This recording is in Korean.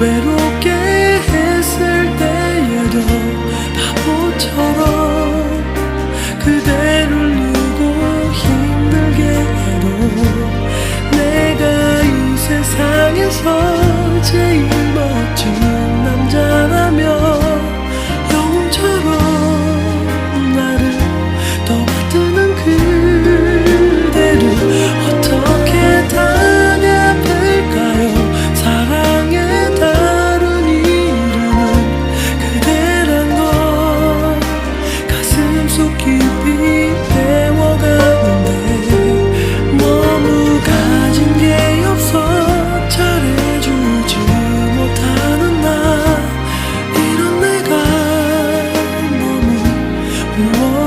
외롭게 했을 때에도 바보처럼 그대를 두고 힘들게 해도 내가 이 세상에서 제일 you